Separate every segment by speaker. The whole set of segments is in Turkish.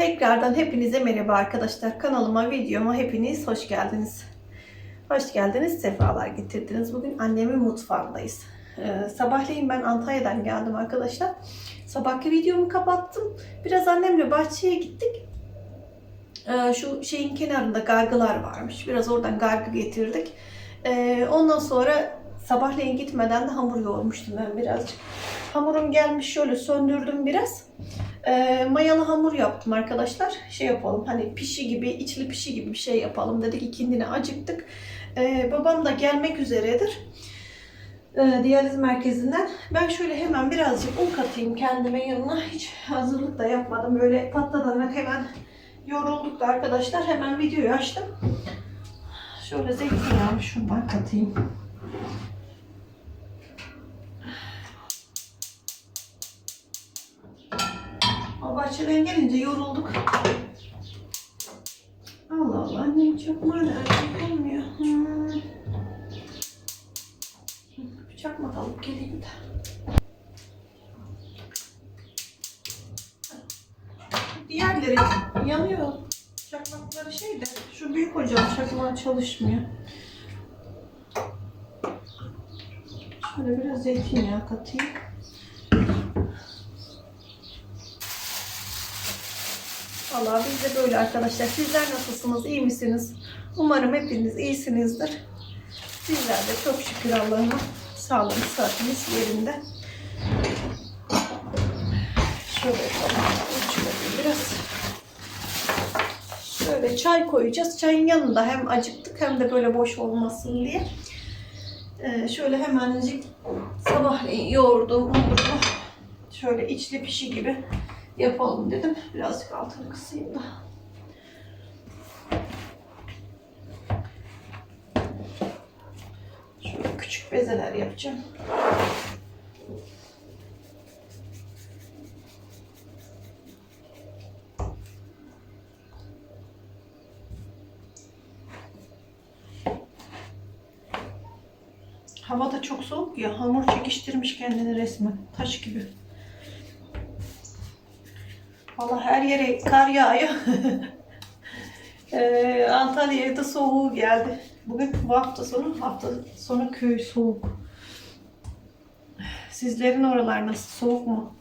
Speaker 1: Tekrardan hepinize merhaba arkadaşlar. Kanalıma, videoma hepiniz hoş geldiniz. Hoş geldiniz, sefalar getirdiniz. Bugün annemin mutfağındayız. Ee, sabahleyin ben Antalya'dan geldim arkadaşlar. Sabahki videomu kapattım. Biraz annemle bahçeye gittik. Ee, şu şeyin kenarında gargılar varmış. Biraz oradan gargı getirdik. Ee, ondan sonra sabahleyin gitmeden de hamur yoğurmuştum ben birazcık. Hamurum gelmiş şöyle söndürdüm biraz. Ee, mayalı hamur yaptım arkadaşlar. Şey yapalım hani pişi gibi, içli pişi gibi bir şey yapalım dedik. İkindine acıktık. Ee, babam da gelmek üzeredir. Ee, diyaliz merkezinden. Ben şöyle hemen birazcık un katayım kendime yanına. Hiç hazırlık da yapmadım. Böyle patladanak hemen yorulduk da arkadaşlar. Hemen videoyu açtım. Şöyle zeytinyağımı şundan katayım. Bahçeden gelince yorulduk. Allah Allah annem çok mali erkek olmuyor. Hmm. Bıçak mı alıp geleyim de. Diğerleri yanıyor. Çakmakları şey de şu büyük ocağın çakmağı çalışmıyor. Şöyle biraz zeytinyağı katayım. Vallahi biz de böyle arkadaşlar. Sizler nasılsınız? İyi misiniz? Umarım hepiniz iyisinizdir. Sizler de çok şükür Allah'ıma sağlığınız, sıhhatiniz yerinde. Şöyle biraz. Şöyle çay koyacağız. Çayın yanında hem acıktık hem de böyle boş olmasın diye. Ee, şöyle hemencik sabahleyin yoğurduğum hamurla şöyle içli pişi gibi yapalım dedim. Birazcık altını kısayım da. Şöyle küçük bezeler yapacağım. Hava da çok soğuk ya. Hamur çekiştirmiş kendini resmen. Taş gibi. Valla her yere kar yağıyor. ee, Antalya'ya da soğuğu geldi. Bugün bu hafta sonu, hafta sonu köy soğuk. Sizlerin oralar nasıl? Soğuk mu?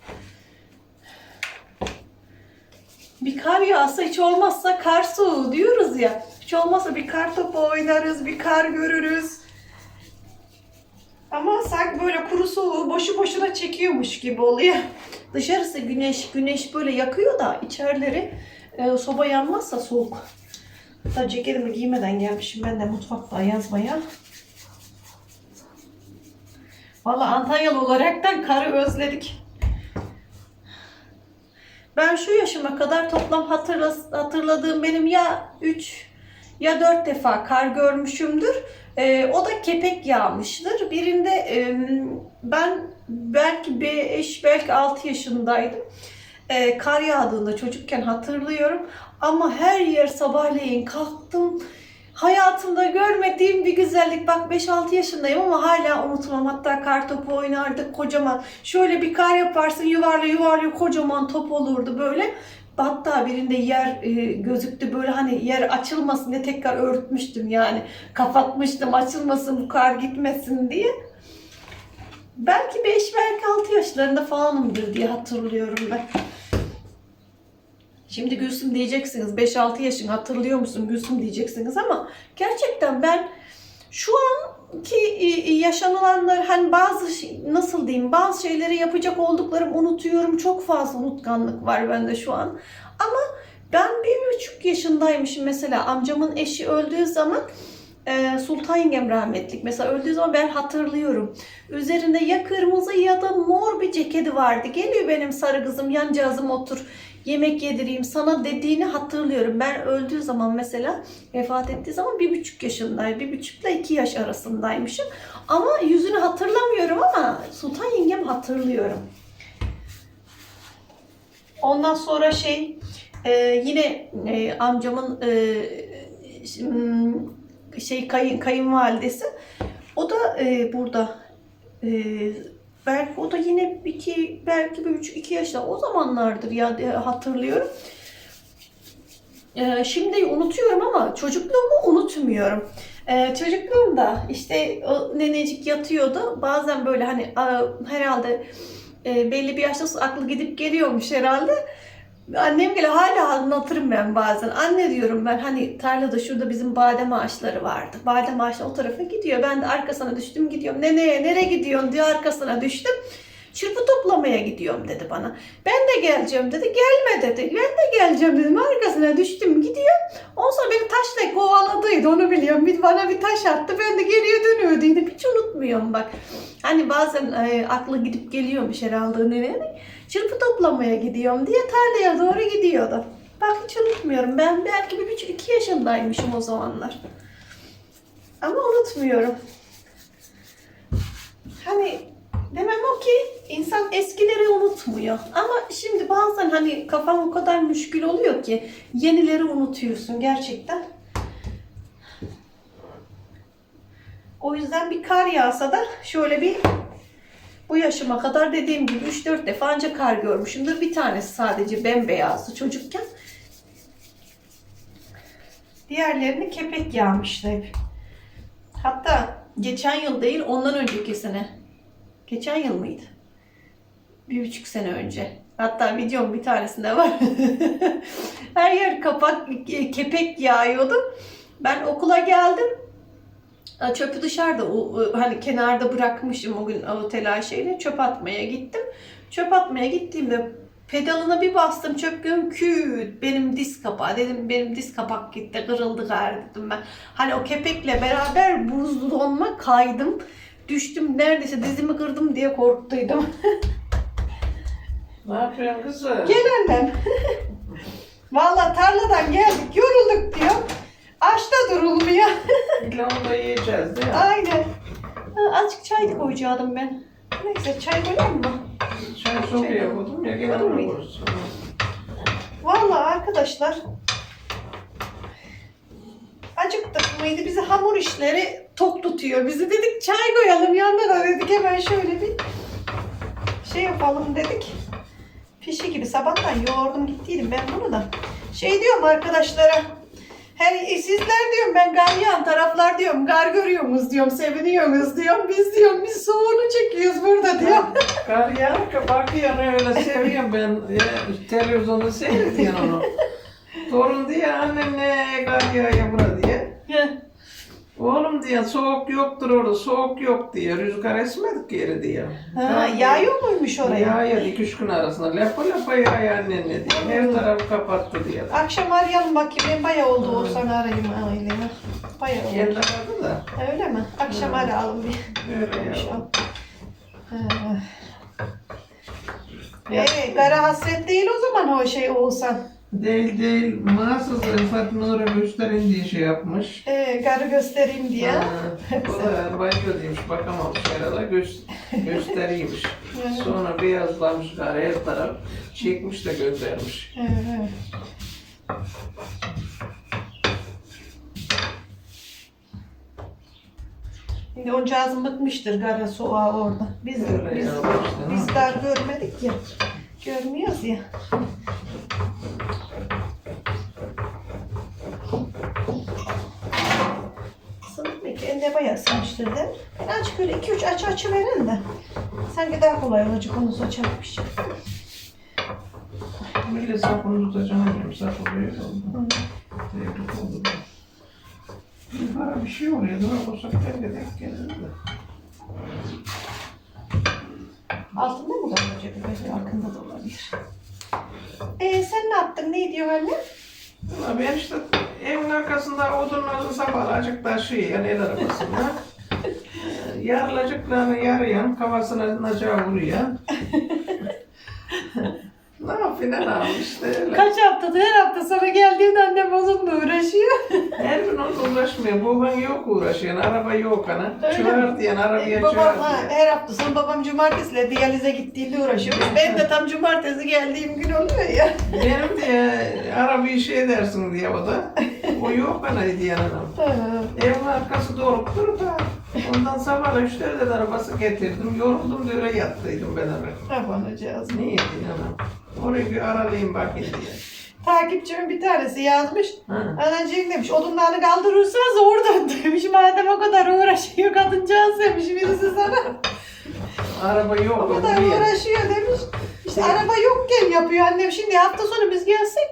Speaker 1: Bir kar yağsa hiç olmazsa kar soğuğu diyoruz ya. Hiç olmazsa bir kar topu oynarız, bir kar görürüz. Ama sanki böyle kuru soğuğu boşu boşuna çekiyormuş gibi oluyor. Dışarısı güneş, güneş böyle yakıyor da içerileri e, soba yanmazsa soğuk. Hatta ceketimi giymeden gelmişim ben de mutfakta yazmaya. Valla Antalyalı olaraktan karı özledik. Ben şu yaşıma kadar toplam hatırla, hatırladığım benim ya 3 ya 4 defa kar görmüşümdür. Ee, o da kepek yağmıştır. Birinde e, ben belki 5 belki 6 yaşındaydım. Ee, kar yağdığında çocukken hatırlıyorum. Ama her yer sabahleyin kalktım. Hayatımda görmediğim bir güzellik. Bak 5-6 yaşındayım ama hala unutmam. Hatta kar topu oynardık kocaman. Şöyle bir kar yaparsın yuvarlı yuvarlı kocaman top olurdu böyle. Hatta birinde yer e, gözüktü böyle hani yer açılmasın diye tekrar örtmüştüm yani. Kapatmıştım açılmasın bu kar gitmesin diye. Belki 5 belki 6 yaşlarında falanımdır diye hatırlıyorum ben. Şimdi Gülsüm diyeceksiniz 5-6 yaşın hatırlıyor musun Gülsüm diyeceksiniz ama gerçekten ben şu anki e, yaşanılanlar hani bazı nasıl diyeyim bazı şeyleri yapacak olduklarım unutuyorum. Çok fazla unutkanlık var bende şu an. Ama ben bir buçuk yaşındaymışım mesela amcamın eşi öldüğü zaman e, Sultan yengem rahmetlik mesela öldüğü zaman ben hatırlıyorum. Üzerinde ya kırmızı ya da mor bir ceketi vardı. Geliyor benim sarı kızım yancağızım otur yemek yedireyim sana dediğini hatırlıyorum. Ben öldüğü zaman mesela vefat ettiği zaman bir buçuk yaşındayım. Bir buçukla iki yaş arasındaymışım. Ama yüzünü hatırlamıyorum ama Sultan yengem hatırlıyorum. Ondan sonra şey e, yine e, amcamın e, şey kayın, kayınvalidesi o da e, burada e, belki o da yine iki belki bir üç iki yaşta o zamanlardır ya diye hatırlıyorum. Ee, şimdi unutuyorum ama çocukluğumu unutmuyorum. Ee, çocukluğumda işte o nenecik yatıyordu. Bazen böyle hani a, herhalde e, belli bir yaşta aklı gidip geliyormuş herhalde. Annem gele hala anlatırım ben bazen. Anne diyorum ben hani tarlada şurada bizim badem ağaçları vardı. Badem ağaçları o tarafa gidiyor. Ben de arkasına düştüm gidiyorum. Neneye nereye gidiyorsun diye arkasına düştüm. Çırpı toplamaya gidiyorum dedi bana. Ben de geleceğim dedi. Gelme dedi. Ben de geleceğim dedim. Arkasına düştüm gidiyor. Ondan sonra beni taşla kovaladıydı onu biliyorum. Bir, bana bir taş attı. Ben de geriye dönüyordum. Hiç unutmuyorum bak. Hani bazen e, aklı gidip geliyormuş herhalde nenenin. Çırpı toplamaya gidiyorum diye tarlaya doğru gidiyordu. Bak hiç unutmuyorum. Ben belki bir buçuk iki yaşındaymışım o zamanlar. Ama unutmuyorum. Hani demem o ki insan eskileri unutmuyor. Ama şimdi bazen hani kafam o kadar müşkül oluyor ki yenileri unutuyorsun gerçekten. O yüzden bir kar yağsa da şöyle bir bu yaşıma kadar dediğim gibi 3-4 defa ancak kar görmüşümdür. Bir tanesi sadece bembeyazdı çocukken. Diğerlerini kepek yağmıştı hep. Hatta geçen yıl değil ondan önceki sene. Geçen yıl mıydı? Bir buçuk sene önce. Hatta videom bir tanesinde var. Her yer kapak, kepek yağıyordu. Ben okula geldim. Çöpü dışarıda o, hani kenarda bırakmışım o gün o telaşeyle çöp atmaya gittim. Çöp atmaya gittiğimde pedalına bir bastım çöp gün küt benim diz kapağı dedim benim diz kapak gitti kırıldı gari dedim ben. Hani o kepekle beraber buzlu donma kaydım. Düştüm neredeyse dizimi kırdım diye korktuydum.
Speaker 2: Ne yapıyorsun kızım?
Speaker 1: Gel annem. Vallahi tarladan geldik yorulduk diyor. Açta durulmuyor.
Speaker 2: İlla onu da yiyeceğiz değil mi?
Speaker 1: Aynen. Ha, azıcık çay da koyacaktım ben. Neyse çay koyalım mı?
Speaker 2: Çay soğuya koydum ya gene
Speaker 1: Koydun muydu? Vallahi arkadaşlar acıktık mıydı? Bizi hamur işleri tok tutuyor. Bizi dedik çay koyalım yanına da dedik hemen şöyle bir şey yapalım dedik. Pişi gibi sabahtan yoğurdum gittiydim ben bunu da. Şey diyorum arkadaşlara e, sizler diyorum ben gar yağan taraflar diyorum gar görüyorsunuz diyorum seviniyorsunuz diyorum biz diyorum biz soğuğunu çekiyoruz burada diyorum.
Speaker 2: Kar yağarken bakıyorum öyle seviyorum ben. Ya, televizyonda seyrediyorum onu. Torun diye annem ne kar yağıyor bura diye. Oğlum diye soğuk yoktur orada soğuk yok diye rüzgar esmedik yeri diye.
Speaker 1: ha, yağıyor muymuş oraya?
Speaker 2: Yağıyor iki üç gün arasında lapa lapa yağıyor annenle diye. Her tarafı kapattı diye.
Speaker 1: Akşam arayalım bakayım. Ben bayağı oldu o sana arayayım ailemi. Bayağı oldu.
Speaker 2: Kendi aradı da.
Speaker 1: Öyle mi? Akşam arayalım bir.
Speaker 2: Öyle ya.
Speaker 1: Akşam. Ee, kara hasret değil o zaman o şey Oğuzhan.
Speaker 2: Değil değil. Mahsus Rıfat Nur'a gösterin diye şey yapmış.
Speaker 1: Ee, karı göstereyim diye.
Speaker 2: Ha, o da banyo demiş bakamamış herhalde göz, gösteriymiş. Sonra beyazlamış gari her taraf çekmiş de göndermiş.
Speaker 1: Evet. Şimdi o cazım bıkmıştır kara soğuğa orada. Biz,
Speaker 2: Öyle
Speaker 1: biz,
Speaker 2: ya, işte,
Speaker 1: biz kar görmedik ya. Görmüyoruz ya. Ki eline bayağı sığmıştır değil mi? Ben açık öyle iki üç aç açı verin de. Sanki daha kolay olacak onu saçarak pişecek.
Speaker 2: Millet sapını tutacağım annem sapı böyle oldu.
Speaker 1: Hı.
Speaker 2: Tebrik oldu. Bir para bir şey oluyor. Dura koysak terk edek gelir de.
Speaker 1: Altında mı kalıyor acaba? Böyle arkında da olabilir. Ee, sen ne yaptın? Ne diyor anne?
Speaker 2: Valla ben işte evin arkasında odunları sabahlayacak taşıyor el arabasında. Yarılacaklarını yarıyan, kafasına nacağı vuruyor. ne yapayım ne işte öyle.
Speaker 1: Kaç haftadır her hafta sonra geldiğinde annem onunla uğraşıyor.
Speaker 2: Her gün onunla uğraşmıyor. Baban yok uğraşıyor. Araba yok ana. Çığır diyen arabaya
Speaker 1: Ee, babam ha, her hafta sonra babam cumartesiyle diyalize gittiğinde uğraşıyormuş. Benim de tam cumartesi geldiğim gün oluyor ya.
Speaker 2: Benim diye arabayı şey edersin diye o da. O yok ana diyen adam. Evin arkası doğru durdu da. Ondan sabah üçlerde de arabası getirdim. Yoruldum da öyle yattıydım ben.
Speaker 1: Ne yapacağız?
Speaker 2: Niye diyen anam? Orayı bir aralayayım bakayım diye.
Speaker 1: takipçimin bir tanesi yazmış.
Speaker 2: Ha.
Speaker 1: Anacığım demiş odunlarını kaldırırsanız oradan demiş. Madem o kadar uğraşıyor kadıncağız demiş birisi sana.
Speaker 2: Araba yok.
Speaker 1: O kadar
Speaker 2: buraya.
Speaker 1: uğraşıyor demiş. İşte araba yokken yapıyor annem. Şimdi hafta sonu biz gelsek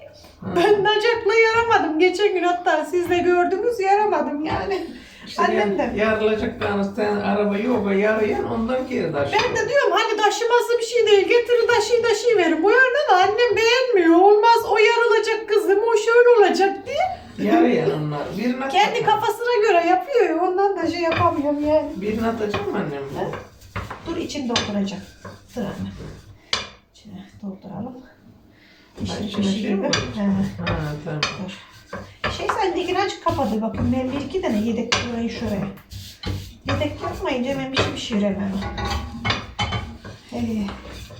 Speaker 1: ben nacakla yaramadım. Geçen gün hatta siz de gördünüz yaramadım yani.
Speaker 2: İşte
Speaker 1: Annem de.
Speaker 2: yar- Yarılacak kanıstan araba yok. Yarıyan ondan geri taşıyor.
Speaker 1: Ben de diyorum hani taşıması bir şey değil. Getirin taşıyı taşıyı verin. Bu yarına da annem beğenmiyor. Olmaz o yarılacak kızım o şöyle olacak diye.
Speaker 2: Yarıyan onlar. Birini
Speaker 1: Kendi kafasına göre yapıyor ya. Ondan da şey yapamıyorum yani.
Speaker 2: Birini atacağım annem bu.
Speaker 1: Dur için dolduracak. Dur anne. İçine dolduralım.
Speaker 2: Ha,
Speaker 1: İşin
Speaker 2: içine şey mi. Ha tamam.
Speaker 1: Dur. Şey sen dikini açık kapadı bakın. Ben bir iki tane yedek burayı şuraya. Yedek yapmayınca hemen bir şey pişiremem. Ee,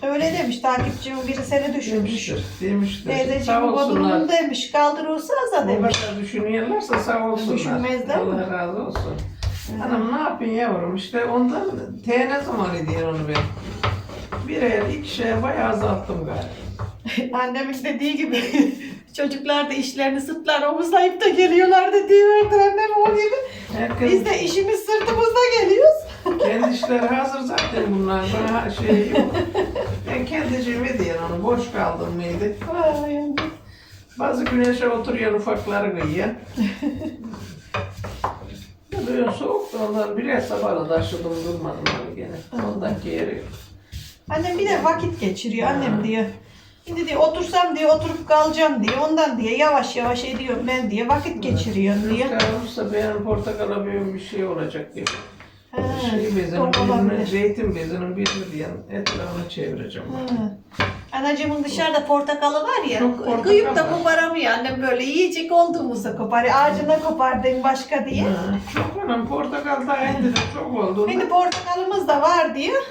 Speaker 1: öyle demiş takipçimin biri seni düşürmüş.
Speaker 2: Demiştir. Demiştir.
Speaker 1: Teyzeciğim bu bodrumun demiş. Kaldırırsanız da
Speaker 2: O
Speaker 1: demiş.
Speaker 2: kadar düşünüyorlarsa sağ olsunlar.
Speaker 1: Düşünmezler mi?
Speaker 2: Allah razı olsun. Hanım ne yapayım yavrum işte ondan T ne zaman ediyor onu ben. Birer ikişer bayağı azalttım galiba.
Speaker 1: Annemin dediği gibi çocuklar da işlerini sırtlar omuzlayıp da geliyorlar dediği vardır annem o gibi.
Speaker 2: Herkes
Speaker 1: Biz de işimiz sırtımızda geliyoruz.
Speaker 2: kendi işleri hazır zaten bunlar. Bana şey yok. Ben kendiciğim ediyorum onu. Boş kaldım mıydı?
Speaker 1: Ay,
Speaker 2: Bazı güneşe oturuyor ufakları kıyıya. Böyle soğuk da ondan birer sabahla taşıdım durmadım onu gene. Ondan geri.
Speaker 1: Annem bir de vakit geçiriyor annem diyor. Şimdi diyor otursam diye oturup kalacağım diye ondan diye yavaş yavaş ediyorum ben diye vakit geçiriyorum diyor.
Speaker 2: Rüzgar olursa benim portakala böyle bir şey olacak gibi.
Speaker 1: Ha,
Speaker 2: Şey bezinin birini, zeytin bezinin birini diyen etrafını çevireceğim.
Speaker 1: Ha. Anacığımın dışarıda portakalı var ya,
Speaker 2: Çok portakal
Speaker 1: kıyıp da koparamıyor annem böyle yiyecek olduğumuzda koparıyor. Ağacına kopardın başka diye.
Speaker 2: Ha, Çok anam portakal daha indi de çok oldu.
Speaker 1: Şimdi portakalımız da var diyor.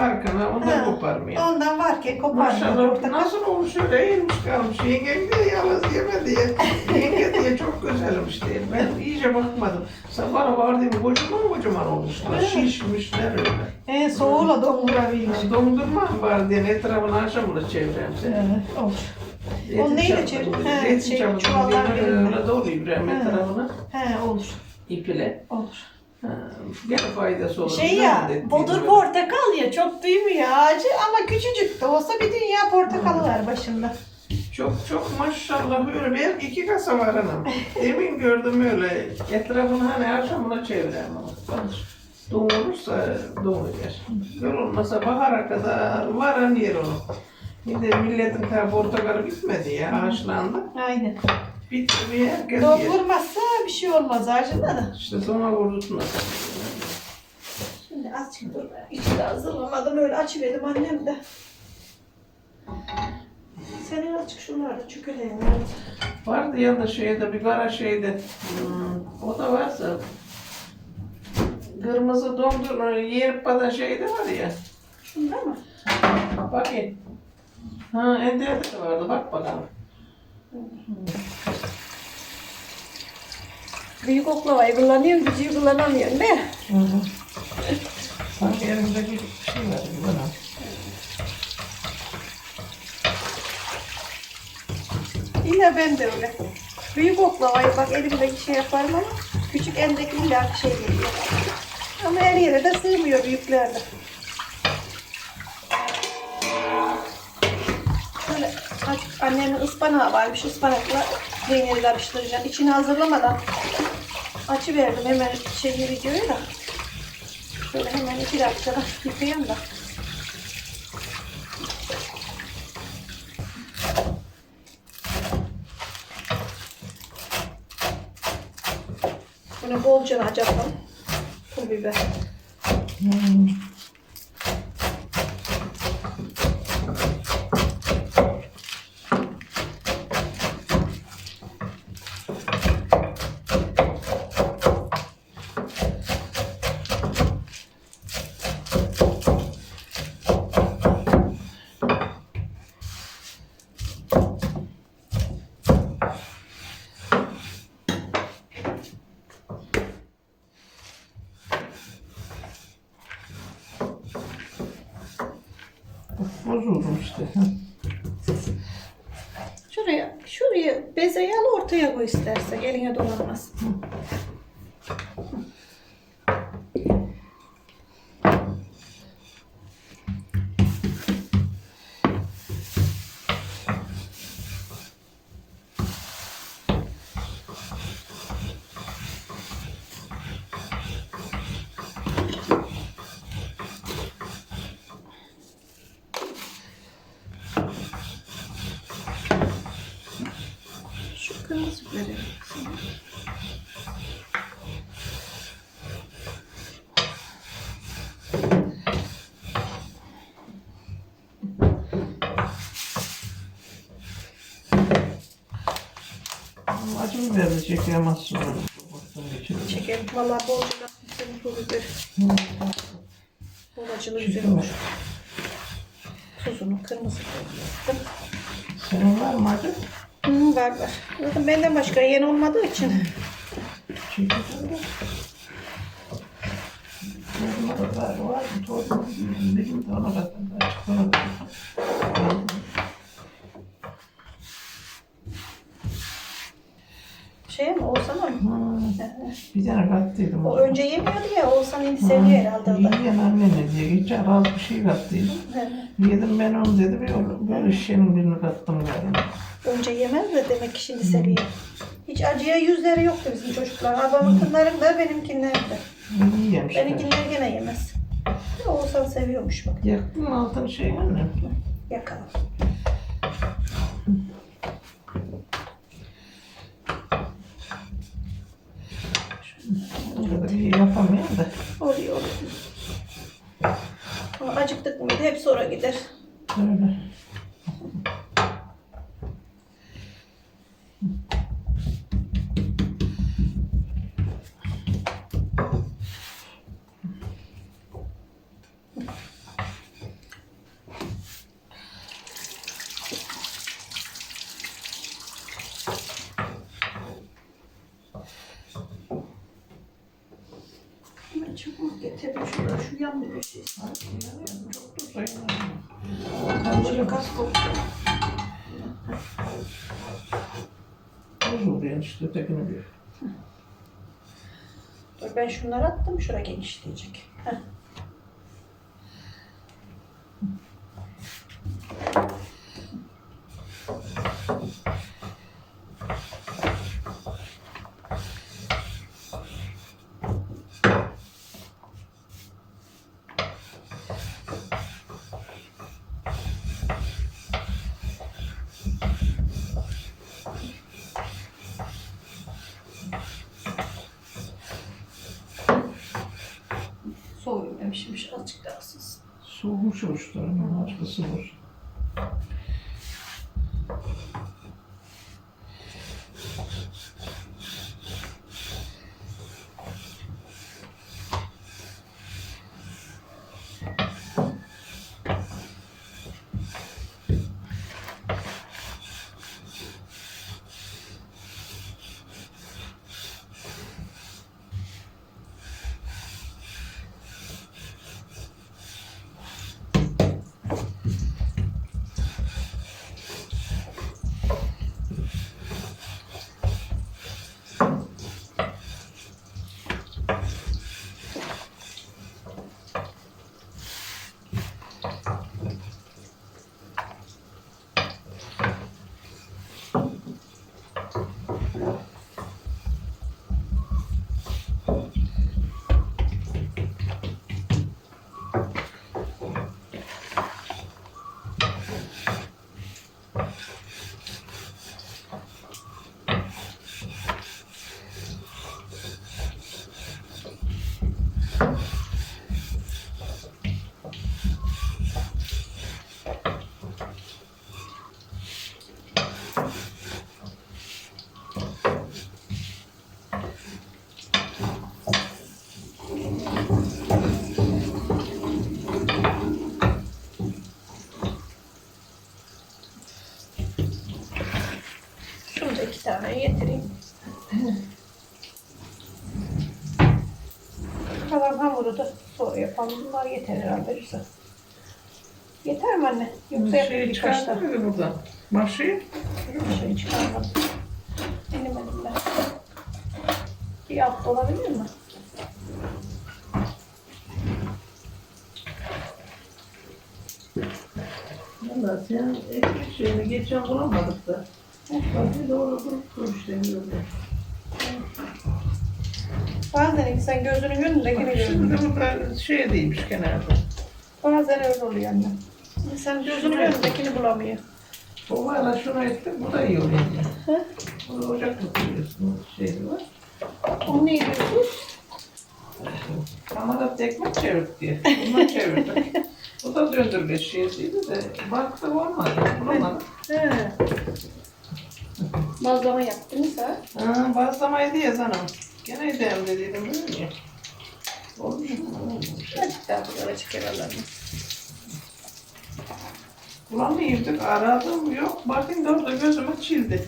Speaker 2: Arkana ondan
Speaker 1: Ha.
Speaker 2: koparmıyor.
Speaker 1: Ondan varken koparmıyor
Speaker 2: Maşallah
Speaker 1: portakal.
Speaker 2: nasıl olmuş öyle eğilmiş kalmış. Yengem diye yalnız yeme diye. Yenge diye çok güzelmiş diye. Ben iyice bakmadım. Sabah vardım kocaman kocaman olmuşlar.
Speaker 1: Evet.
Speaker 2: Şişmişler öyle.
Speaker 1: E, soğuğla dondurabilir.
Speaker 2: Yani dondurma var diye etrafını akşamına çevireyim seni.
Speaker 1: Evet, olur. Onu neyle çevir- He,
Speaker 2: Zeytin
Speaker 1: şey, çuvallar
Speaker 2: diye
Speaker 1: birinde.
Speaker 2: öyle dolu İbrahim
Speaker 1: He.
Speaker 2: etrafına.
Speaker 1: He olur.
Speaker 2: ip ile.
Speaker 1: Olur.
Speaker 2: Ha, Gene faydası olur.
Speaker 1: Şey ya, bodur portakal ya çok duymuyor ağacı ama küçücük de olsa bir dünya portakalı var başında.
Speaker 2: Çok çok maşallah öyle belki iki kasa var hanım. Emin gördüm öyle. Etrafını hani akşamına çevireyim ama. Doğurursa doğuyor. Öyle olmasa bahara kadar varan yer onu. Bir de milletin ta portakalı bitmedi ya ağaçlandı.
Speaker 1: Aynen.
Speaker 2: Herkes yer.
Speaker 1: Doldurmazsa bir şey olmaz ağacında da.
Speaker 2: İşte sonra vurdurtma.
Speaker 1: Şimdi azıcık dur. İçi de hazırlamadım öyle açıverdim annem de. Senin azıcık şunlar da çökeleyin.
Speaker 2: Vardı yanında şeyde bir kara şeyde. Hmm, o da varsa. Kırmızı dondurma yer pada şeyde var ya.
Speaker 1: Şunda mı?
Speaker 2: Bakayım. Ha enderde de vardı bak bakalım.
Speaker 1: Büyük oklavayı kullanıyorum, küçüğü kullanamıyorum be.
Speaker 2: Hı hı. Sanki elimde bir şey var gibi bana.
Speaker 1: Yine ben de öyle. Büyük oklavayı bak elimdeki şey yaparım ama küçük eldeki illa bir şey geliyor. Ama her yere de sığmıyor büyüklerde. Şöyle aç, annemin ıspanağı varmış ıspanakla peyniri karıştıracağım. İçini hazırlamadan açıverdim hemen şey videoyu da. Şöyle hemen iki dakikada yıkayayım da. Bunu bolca acıtalım. Pul biber. Şuraya, がとうございま
Speaker 2: す。うん çekemezsin.
Speaker 1: Çekelim. Bolca katmışsın bu biberi. Bol acılı güzel olur. Tuzunu, kırmızı biberi.
Speaker 2: Senin var mı acı?
Speaker 1: Hı, var var. Zaten benden başka yeni olmadığı için.
Speaker 2: Çekeceğim. Var var. Torun dedim de ona kadar açıklamadım.
Speaker 1: Şey mi Oğuzhan'a mı?
Speaker 2: Hmm, Bir tane kattıydım.
Speaker 1: O önce yemiyordu ya Oğuzhan şimdi seviyor herhalde o da.
Speaker 2: Yiyen anne ne diye. Geçen az bir şey kattıydım. Yedim ben onu dedi. Böyle, böyle şişenin birini kattım galiba.
Speaker 1: Önce yemez de demek ki şimdi seviyor. Hiç acıya yüzleri yoktu bizim çocuklar. Ablamınkilerin de benimkilerin de.
Speaker 2: İyi yemiş.
Speaker 1: Benimkiler gene yemez. Oğuzhan seviyormuş bak.
Speaker 2: Yaktın mı altın şey anne?
Speaker 1: Yakalım.
Speaker 2: İyi yapamıyorum da.
Speaker 1: Oluyor oluyor. Acıktık mıydı hep sonra gider.
Speaker 2: Öyle.
Speaker 1: Ben çabuk getirdim şurada şu yan bir şey.
Speaker 2: Çok da sayılmaz.
Speaker 1: Acılı kas koktu.
Speaker 2: Az oluyor işte tekini bir.
Speaker 1: Dur ben şunları attım şura genişleyecek. Heh. Soğuyor daha ısınsın.
Speaker 2: Soğumuş uçlar ama başkası var.
Speaker 1: Şunu da iki tane getireyim. Kalan hamuru da sonra yapalım. Bunlar yeter herhalde bize. Yeter mi anne? Yoksa yapayım
Speaker 2: Şey
Speaker 1: birkaç tane.
Speaker 2: mı buradan? Başı?
Speaker 1: Şey videoyu çıkarmadım. Denemedim ben. Bir hafta olabilir mi?
Speaker 2: Valla sen ekmek şeyini geçen bulamadık da. Bak bir doğru durup dur işte böyle.
Speaker 1: Bazen insan gözünün önündekini
Speaker 2: bu da şey değilmiş kenarda.
Speaker 1: Bazen öyle oluyor anne. İnsan gözünün önündekini bulamıyor.
Speaker 2: Bu valla şunu ettik, bu da iyi oluyor. yani.
Speaker 1: Hı?
Speaker 2: Bunu ocakta koyuyorsun, şey var.
Speaker 1: O ne diyorsun?
Speaker 2: Kamerada ekmek çevirdik diye. Bundan çevirdik. Bu da döndürgeç şeysiydi de baktık olmadı, bulamadık.
Speaker 1: He. Bazlama yaptınız ha?
Speaker 2: Ha, bazlamaydı ya sana. Gene edeyim dediydim öyle mi? Olmuş mu?
Speaker 1: Azıcık daha açık herhalde.
Speaker 2: Bulamıyorduk, aradım yok. Bakın da orada gözüme çildi.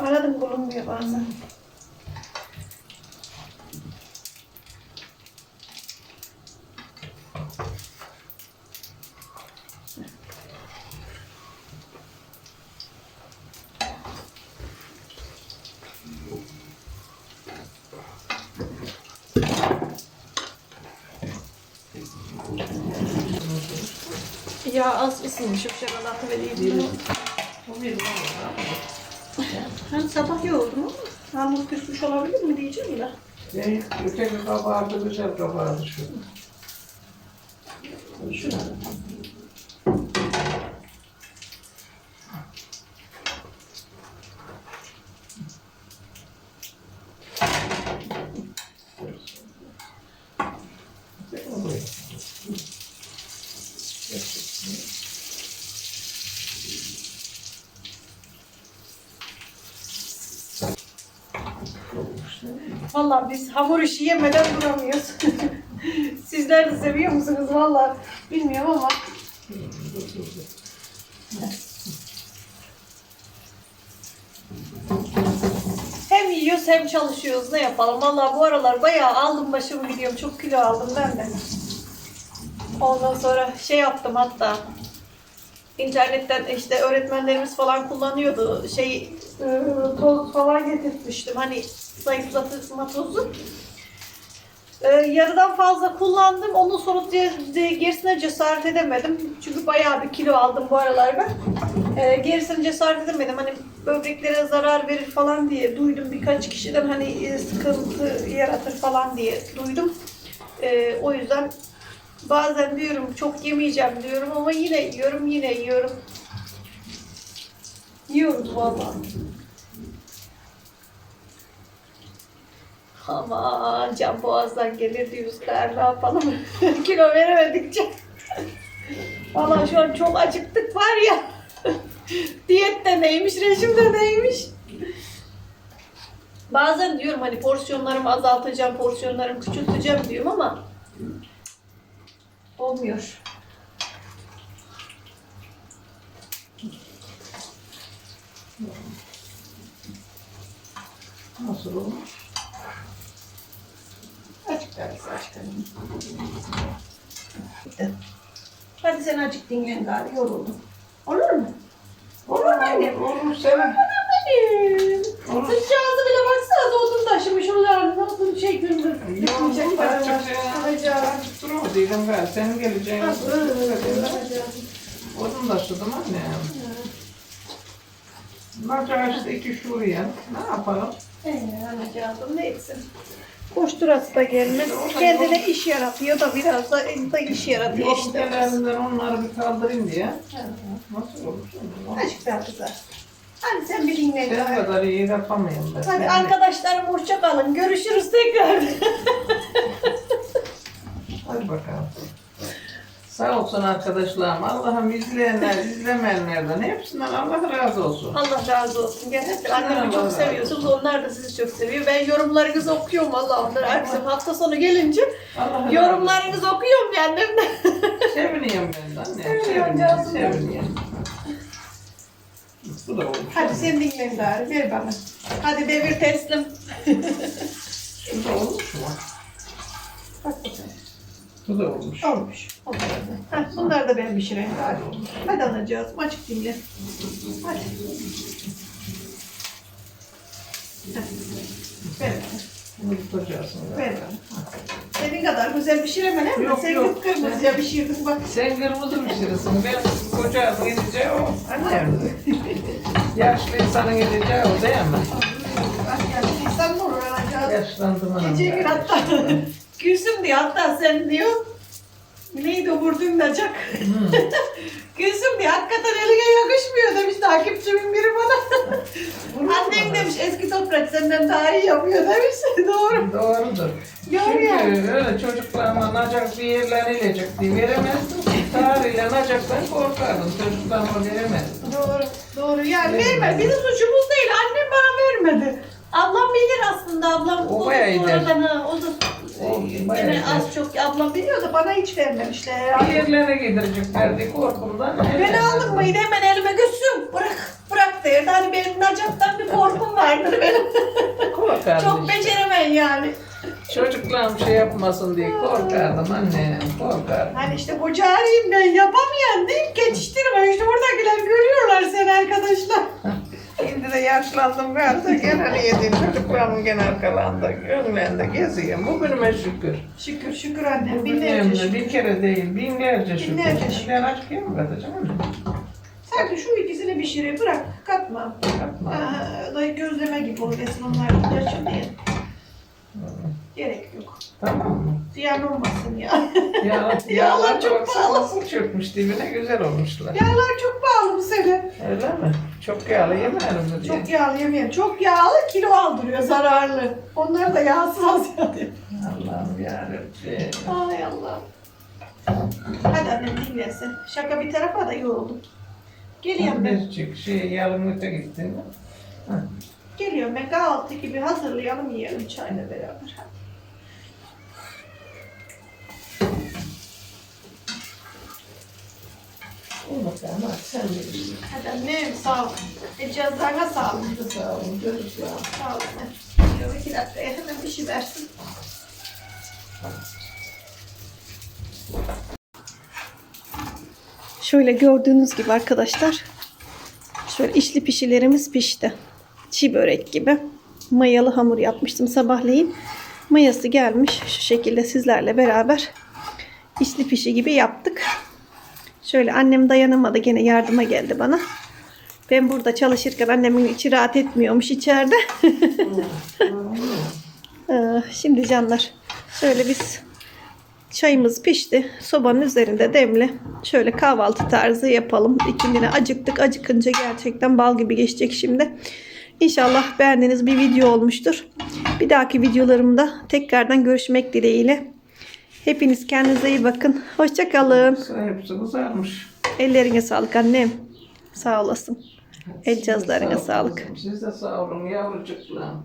Speaker 1: Aradım bulunmuyor bazen. Ya az atıvereyim.
Speaker 2: Bu bir numara.
Speaker 1: Ben sabah yoğurdum ama hamur küsmüş olabilir mi diyeceğim de.
Speaker 2: Ve öteki kabardı, güzel kabardı şu. Şuna.
Speaker 1: Vallahi biz hamur işi yemeden duramıyoruz. Sizler de seviyor musunuz vallahi bilmiyorum ama. Hem yiyoruz hem çalışıyoruz ne yapalım. Vallahi bu aralar bayağı aldım başımı gidiyorum. Çok kilo aldım ben de. Ondan sonra şey yaptım hatta. İnternetten işte öğretmenlerimiz falan kullanıyordu. Şey e, toz falan getirtmiştim. Hani zayıflatma tozu. E, yarıdan fazla kullandım. Ondan sonra gerisine cesaret edemedim. Çünkü bayağı bir kilo aldım bu aralar ben. E, gerisine cesaret edemedim. Hani böbreklere zarar verir falan diye duydum. Birkaç kişiden hani e, sıkıntı yaratır falan diye duydum. E, o yüzden bazen diyorum çok yemeyeceğim diyorum ama yine yiyorum yine yiyorum. Yiyoruz vallahi. Aman can boğazdan gelir diyoruz der ne yapalım. Kilo veremedikçe. Valla şu an çok acıktık var ya. Diyet de neymiş, rejim de neymiş. Bazen diyorum hani porsiyonlarımı azaltacağım, porsiyonlarımı küçülteceğim diyorum ama olmuyor.
Speaker 2: Nasıl olmuş?
Speaker 1: Açık açık. Hadi sen açık dinlen gari yoruldum. Olur mu?
Speaker 2: Olur, olur, olur. Senin.
Speaker 1: Benim.
Speaker 2: Olur.
Speaker 1: Sıcağınızı bile baksana odun taşımış onlar nasıl şey gündür.
Speaker 2: Yok,
Speaker 1: Alacağım.
Speaker 2: Durma dedim ben. Senin geleceğin. Odun taşıdım anne. Bacağı işte iki şuraya. Ne yapalım?
Speaker 1: Alacağım ne etsin. Koşturası da gelmez. Kendine iş yaratıyor da biraz da, da iş yaratıyor
Speaker 2: Yok
Speaker 1: işte.
Speaker 2: kenarından onları bir kaldırayım diye. Nasıl olur?
Speaker 1: Açık daha kızar. Hadi sen bir dinle.
Speaker 2: Sen
Speaker 1: gari.
Speaker 2: kadar iyi yapamıyorum ben.
Speaker 1: Hadi
Speaker 2: Ben
Speaker 1: arkadaşlarım hoşça kalın. Görüşürüz tekrar.
Speaker 2: Hadi bakalım. Sağ olsun arkadaşlarım. Allah'ım izleyenler, izlemeyenlerden hepsinden Allah razı olsun.
Speaker 1: Allah razı olsun. Gerçekten annemi
Speaker 2: Allah
Speaker 1: çok
Speaker 2: razı
Speaker 1: seviyorsunuz. Onlar da sizi çok seviyor. Ben yorumlarınızı okuyorum onları. Akşam hafta sonu gelince
Speaker 2: Allah razı
Speaker 1: yorumlarınızı okuyorum kendim de.
Speaker 2: olsun. Seviniyorum ben de anne.
Speaker 1: Seviniyorum, canım.
Speaker 2: seviniyorum. Bu da olmuş.
Speaker 1: Hadi sen dinlen gari. Ver bana. Hadi devir teslim.
Speaker 2: Şu da olmuş mu?
Speaker 1: Bak bakalım.
Speaker 2: Bu da olmuş.
Speaker 1: Olmuş. Olmuş. Heh, bunlar da ben pişireyim gari. Hadi anacığız. Açık dinle. Hadi. Heh. Ver bana.
Speaker 2: Unutacaksın. ya.
Speaker 1: Ver bana. Senin kadar güzel pişiremem mi?
Speaker 2: Yok,
Speaker 1: Sen
Speaker 2: yok.
Speaker 1: kıpkırmızıya pişirdin bak.
Speaker 2: Sen kırmızı pişirirsin. Ben koca gideceği o. Annem. Yaşlı insanın gideceği o değil mi?
Speaker 1: Bak yani insan mı olur?
Speaker 2: Yaşlandım hanım.
Speaker 1: Gece gün hatta Gülsüm diyor hatta sen diyor. Neydi o vurdun bacak?
Speaker 2: Hmm.
Speaker 1: Gülsüm diyor hakikaten eline yakışmıyor demiş takipçimin biri bana. Annen demiş eski toprak senden daha iyi yapıyor demiş. Doğru.
Speaker 2: Doğrudur.
Speaker 1: Doğru ya.
Speaker 2: Çünkü öyle çocuklarla nacak bir yerler ilecek diye veremezdim. Tarihle nacaktan korkardım. Çocuklarıma veremezdim.
Speaker 1: Doğru. Doğru. Yani verme. Bizim suçumuz değil. Annem bana vermedi. Ablam bilir aslında. Ablam
Speaker 2: O
Speaker 1: da
Speaker 2: iyi der.
Speaker 1: sonradan o da
Speaker 2: O bayağı
Speaker 1: yine
Speaker 2: iyi
Speaker 1: az çok ablam biliyor da bana hiç vermemişler. herhalde.
Speaker 2: Bir yerlere gidireceklerdi korkumdan.
Speaker 1: Ben aldım mı yine hemen elime götürdüm. Bırak, bırak derdi. Hani benim nacaktan bir korkum vardır benim.
Speaker 2: Korkardım
Speaker 1: Çok
Speaker 2: işte.
Speaker 1: beceremem yani.
Speaker 2: Çocuklarım şey yapmasın diye korkardım anne. Korkardım.
Speaker 1: Hani işte koca arayayım ben yapamayan deyip geçiştirme. İşte buradakiler görüyorlar seni arkadaşlar.
Speaker 2: Şimdi de yaşlandım galiba gene ne yediğim çocuklarım gene arkalarında, önlerinde geziyorum. Bugünüme şükür.
Speaker 1: Şükür şükür annem. Binlerce şükür.
Speaker 2: bir kere değil, binlerce şükür.
Speaker 1: Binlerce şükür.
Speaker 2: Ben mı katacağım anne?
Speaker 1: Sen de şu ikisini pişirip bırak. Katma.
Speaker 2: Yapma.
Speaker 1: Aa, gözleme gibi oluyorsun onlar yok.
Speaker 2: Tamam mı?
Speaker 1: Ziyan olmasın ya.
Speaker 2: Ya,
Speaker 1: Yağlar çok pahalı.
Speaker 2: Nasıl çökmüş dibine güzel olmuşlar.
Speaker 1: Yağlar çok pahalı bu sene.
Speaker 2: Öyle mi? Çok yağlı yemeyelim mi diye.
Speaker 1: Çok yağlı yemeyin. Çok yağlı kilo aldırıyor zararlı. Onlar da yağsız az yağıyor.
Speaker 2: Allah'ım yarabbim.
Speaker 1: Ay Allah. Hadi annem dinlensin. Şaka bir tarafa da yoruldum. Geliyorum ben.
Speaker 2: Birazcık şey yarın öte gittin mi?
Speaker 1: Geliyorum ben kahvaltı gibi hazırlayalım yiyelim çayla beraber.
Speaker 2: Bakalım hadi sen bilirsin.
Speaker 1: Hadi annem sağ ol. E cihazlarına sağ ol.
Speaker 2: Sağ olun, görüşürüz.
Speaker 1: Sağ ol. Şöyle iki hemen bir şey versin. Şöyle gördüğünüz gibi arkadaşlar şöyle içli pişilerimiz pişti. Çiğ börek gibi. Mayalı hamur yapmıştım sabahleyin. Mayası gelmiş. Şu şekilde sizlerle beraber içli pişi gibi yaptık. Şöyle annem dayanamadı gene yardıma geldi bana. Ben burada çalışırken annemin içi rahat etmiyormuş içeride. Ee, Şimdi canlar şöyle biz çayımız pişti. Sobanın üzerinde demli. Şöyle kahvaltı tarzı yapalım. İkindine acıktık. Acıkınca gerçekten bal gibi geçecek şimdi. İnşallah beğendiğiniz bir video olmuştur. Bir dahaki videolarımda tekrardan görüşmek dileğiyle. Hepiniz kendinize iyi bakın. Hoşçakalın.
Speaker 2: Hepsi kızarmış.
Speaker 1: Ellerine sağlık annem. Sağ olasın. El
Speaker 2: olun
Speaker 1: sağlık.
Speaker 2: Siz de sağ olun yavrucuklarım.